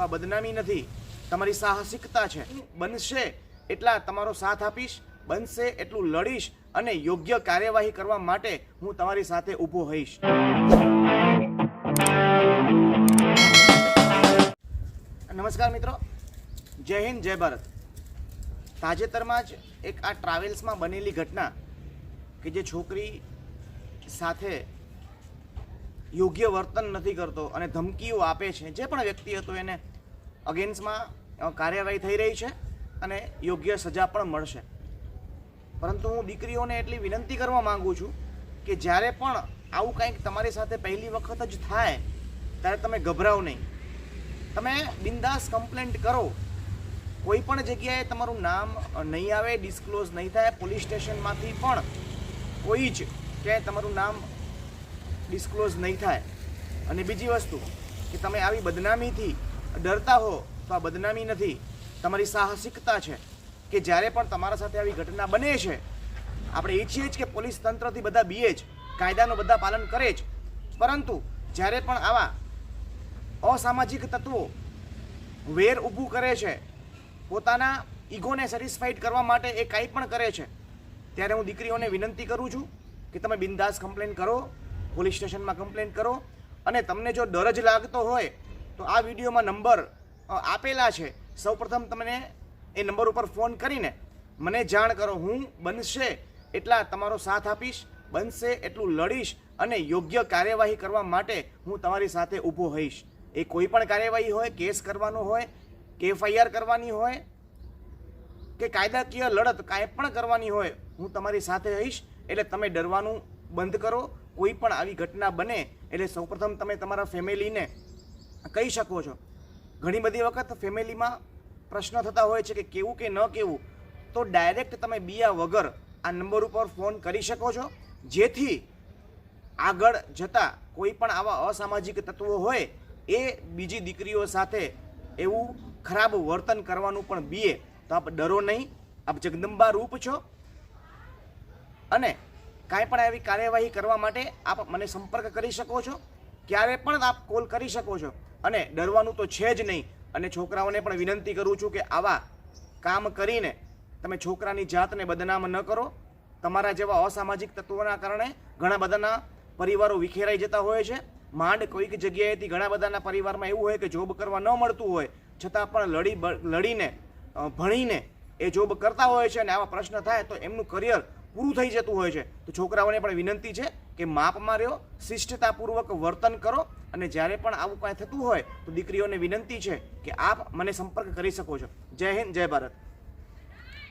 આ બદનામી નથી. તમારી સાહસિકતા છે. બનશે એટલા તમારો સાથ આપીશ. બનશે એટલું લડીશ અને યોગ્ય કાર્યવાહી કરવા માટે હું તમારી સાથે ઊભો હોઈશ નમસ્કાર મિત્રો. જય હિન્દ, જય ભારત. તાજેતરમાં જ એક આ ટ્રાવેલ્સમાં બનેલી ઘટના કે જે છોકરી સાથે યોગ્ય વર્તન નથી કરતો અને ધમકીઓ આપે છે. જે પણ વ્યક્તિ હતો એને અગેન્સ્ટમાં કાર્યવાહી થઈ રહી છે અને યોગ્ય સજા પણ મળશે. પરંતુ હું દીકરીઓને એટલી વિનંતી કરવા માગું છું કે જ્યારે પણ આવું કંઈક તમારી સાથે પહેલી વખત જ થાય, ત્યારે તમે ગભરાઓ નહીં. તમે બિંદાસ કમ્પ્લેન્ટ કરો. કોઈ પણ જગ્યાએ તમારું નામ નહીં આવે, ડિસ્ક્લોઝ નહીં થાય, પોલીસ સ્ટેશનમાંથી પણ કોઈ જ ક્યાંય તમારું નામ ડિસ્ક્લોઝ નહીં થાય. અને બીજી વસ્તુ, કે તમે આવી બદનામીથી ડરતા હો, તો આ બદનામી નથી. તમારી સાહસિકતા છે, કે જ્યારે પણ તમારા સાથે આવી ઘટના બને છે, આપણે ઈચ્છીએ જ કે પોલીસ તંત્રથી બધા બીએ જ, કાયદાનું બધા પાલન કરે જ. પરંતુ જ્યારે પણ આવા અસામાજિક તત્વો વેર ઊભું કરે છે, પોતાના ઈગોને સેટિસ્ફાઈડ કરવા માટે એ કાંઈ પણ કરે છે, ત્યારે હું દીકરીઓને વિનંતી કરું છું કે તમે બિંદાસ કમ્પ્લેન કરો પોલીસ સ્ટેશનમાં કમ્પ્લેન કરો અને તમને જો ડર જ લાગતો હોય તો આ વિડીયોમાં નંબર આપેલા છે. સૌપ્રથમ તમને એ નંબર ઉપર ફોન કરીને મને જાણ કરો. હું બનશે એટલા તમારો સાથ આપીશ, બનશે એટલું લડીશ અને યોગ્ય કાર્યવાહી કરવા માટે હું તમારી સાથે ઊભો હોઈશ એ કોઈ પણ કાર્યવાહી હોય, કેસ કરવાનો હોય, કે એફઆઈઆર કરવાની હોય, કે કાયદાકીય લડત કાંઈ પણ કરવાની હોય, હું તમારી સાથે રહીશ એટલે તમે ડરવાનું બંધ કરો કોઈ પણ આવી ઘટના બને, એટલે સૌપ્રથમ તમે તમારા ફેમિલીને કહી શકો છો. ઘણી બધી વખત ફેમિલીમાં પ્રશ્ન થતા હોય છે કે કેવું કે ન કેવું, તો ડાયરેક્ટ તમે બીયા વગર આ નંબર ઉપર ફોન કરી શકો છો. જેથી આગળ જતા કોઈ પણ આવા અસામાજિક તત્વો હોય, એ બીજી દીકરીઓ સાથે એવું ખરાબ વર્તન કરવાનું પણ બીએ. તો આપ ડરો નહીં, આપ જગદંબા રૂપ છો. અને કાંઈ પણ એવી કાર્યવાહી કરવા માટે આપ મને સંપર્ક કરી શકો છો. ક્યારે પણ આપ કોલ કરી શકો છો. અને ડરવાનું તો છે જ નહીં. અને છોકરાઓને પણ વિનંતી કરું છું કે આવા કામ કરીને તમે છોકરાની જાતને બદનામ ન કરો. તમારા જેવા અસામાજિક તત્વોના કારણે ઘણા બધાના પરિવારો વિખેરાઈ જતા હોય છે. માંડ કોઈક જગ્યાએથી ઘણા બધાના પરિવારમાં એવું હોય કે જોબ કરવા ન મળતું હોય. છતાં પણ લડી લડીને ભણીને એ જોબ કરતા હોય છે અને આવા પ્રશ્ન થાય તો એમનું કરિયર પૂરું થઈ જતું હોય છે. તો છોકરાઓને પણ વિનંતી છે કે માપમાં રહ્યો, શિષ્ટતાપૂર્વક વર્તન કરો અને જ્યારે પણ આવું કાંઈ થતું હોય તો દીકરીઓને વિનંતી છે કે આપ મને સંપર્ક કરી શકો છો. જય હિન્દ, જય ભારત.